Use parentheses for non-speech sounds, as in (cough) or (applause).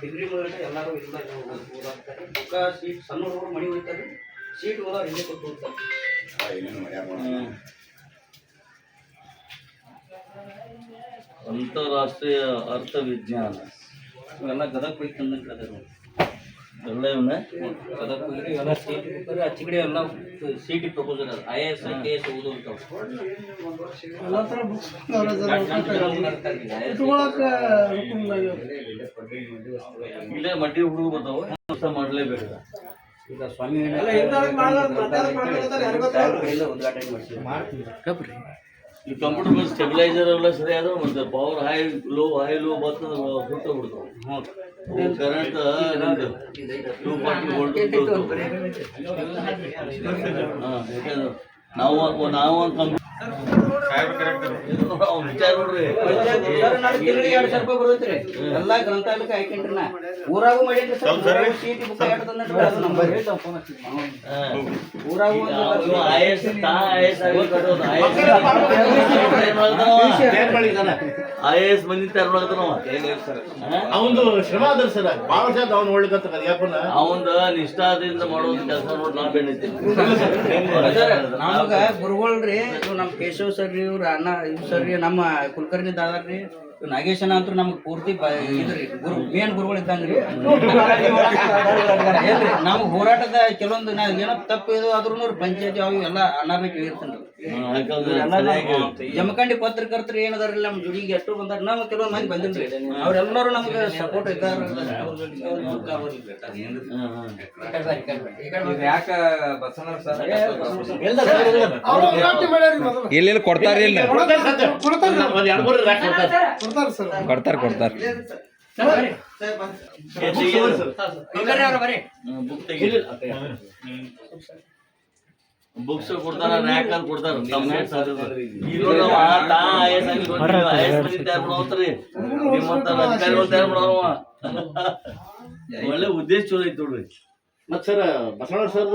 Degree ಒಳಗಡೆ ಎಲ್ಲರೂ ಇಲ್ಲ ಓದಾಡ್ತಾರೆ ಬುಕ್ಕ ಸೀಟ್ ಸಣ್ಣ ಹುಡುಗರು ಮಣಿ ಹೋಗ್ತಾರೆ ಸೀಟ್ ಓದೋರು ಹಿಂದೆ ಕೊಟ್ಟು ಹೋಗ್ತಾರೆ ಅಂತಾರಾಷ್ಟ್ರೀಯ ಅರ್ಥ ವಿಜ್ಞಾನ ಇವೆಲ್ಲ ಗದಗ ಪೈಕಿ ತಂದಂಗೆ ಅದ ಹೋಗಿರಿ ಇವೆಲ್ಲ ಸೀಟ್ ಕೊಡ್ತಾರೆ ಆಚೆ ಕಡೆ ಎಲ್ಲ ಸೀಟಿಗೆ ಪ್ರಪೋಸಲ್ ಅದ ಐ ಎಸ್ ಕೆ ಎಸ್ ಎಲ್ಲ ಥರ ಬುಕ್ಸ್ ಇಲ್ಲೇ ಮಡ್ಡಿ ಹುಡುಗ ಬರ್ತಾವ ಕೆಲಸ ಮಾಡಲೇಬೇಕು. ಈಗ ಸ್ವಾಮಿ ಉದ್ಘಾಟನೆ ಮಾಡ್ತೀವಿ. ಈ ಕಂಪ್ಯೂಟರ್ ಮೇಲೆ ಸ್ಟೆಬಿಲೈಸರ್ ಎಲ್ಲ ಸರಿ ಆದ್ರೆ ಮತ್ತೆ power high low high low ಬರ್ತದೆ ಸುತ್ತ ಬಿಡ್ತಾವ ಹ್ಞೂ ಕರೆಂಟ್ ಟೂ ಫಾರ್ಟಿ ವೋಲ್ಟ್ ನಾವು ನಾವು ಒಂದು ಕಂಪ್ಯೂಟರ್ ವಿಚಾರ ನೋಡ್ರಿ. ತಿಂಗಳಿಗೆ ಎರಡು ಸಾವಿರ ರೂಪಾಯಿ ಬರ್ತೈತ್ರಿ ಎಲ್ಲ ಗ್ರಂಥಾಲಯಕ್ಕೆ ಹಾಕೊಂಡ್ರಿ ನಾ ಊರಾಗೂ ಮಾಡೀನಿ ಸರ್ ಸೀಟ್ ಬುಕ್ ಅದು ನಂಬರ್ ಊರಾಗೂ ಒಂದು ಐ ಎಸ್ ತಾ ಐ ಎಸ್ ಐ ಎಸ್ ಮಂದಿ ತಯಾರು ಮಾಡತಾನವ ಅವಂದು ಶ್ರಮ ಅದ ಸರ್ ಭಾಳ ಜನ ಅವ್ನು ಒಳ್ಳೆಗತ್ತ ಯಾಕಂದ್ರ ಅವಂದ ನಿಷ್ಠಾದಿಂದ ಮಾಡುವಂತ ಕೆಲಸ ನೋಡಿ ನಾ ಬೆಣ್ಣಿದ್ದೀನಿ ನಮ್ಗ ಗುರುಗಳ್ರಿ ನಮ್ ನಮ್ಮ ಕೇಶವ್ ಸರ್ ರೀ ಇವ್ರು ಅಣ್ಣ ಇವ್ ಸರ್ ನಮ್ಮ ಕುಲಕರ್ಣಿ ದಾದಾರ್ ರೀ ಇವ್ ನಾಗೇಶನ ಅಂತೂ ನಮ್ಗೆ ಪೂರ್ತಿ ಇದ್ರಿ ಗುರು ಮೇನ್ ಗುರುಗಳು ಇದ್ದಂಗ್ರಿ ಏನ್ರಿ ನಮ್ಮ ಹೋರಾಟದ ಕೆಲವೊಂದು ನಾ ಏನೋ ತಪ್ಪು ಇದು ಆದ್ರೂ ಪಂಚಾಯತಿ ಅವು ಎಲ್ಲ ಅಣ್ಣಾರನ್ನ ಕೇಳಿರ್ತೇನೆ ಜಮಖಂಡಿ ಪತ್ರಕರ್ತರು ಏನದಾರಲ್ಲ ನಮ್ಮ ಜುಡಿಗೆ ಎಷ್ಟು ಬಂದಾರ ನಾವು ಕೆಲವೊಂದು ಮಂದಿ ಬಂದಿಲ್ರಿ. ಅವ್ರೆಲ್ಲರೂ ನಮ್ಗೆ ಸಪೋರ್ಟ್ ಇದ್ದಾರೆ ಎಲ್ಲೆಲ್ಲಿ ಕೊಡ್ತಾರ ಕೊಡ್ತಾರೆ ಕೊಡ್ತಾರೆ ಸರ್ ಕೊಡ್ತಾರ ಕೊಡ್ತಾರ. ಬುಕ್ಸ್ ಕೊಡ್ತಾರ ರ್ಯಾಕ್ ಅಲ್ಲಿ ಕೊಡ್ತಾರ (laughs) ಒಳ್ಳೆ ಉದ್ದೇಶ ಚಲೋ ಐತಿ ನೋಡ್ರಿ. ಮತ್ ಸರ್ ಬಸವಣ್ಣ ಸರ್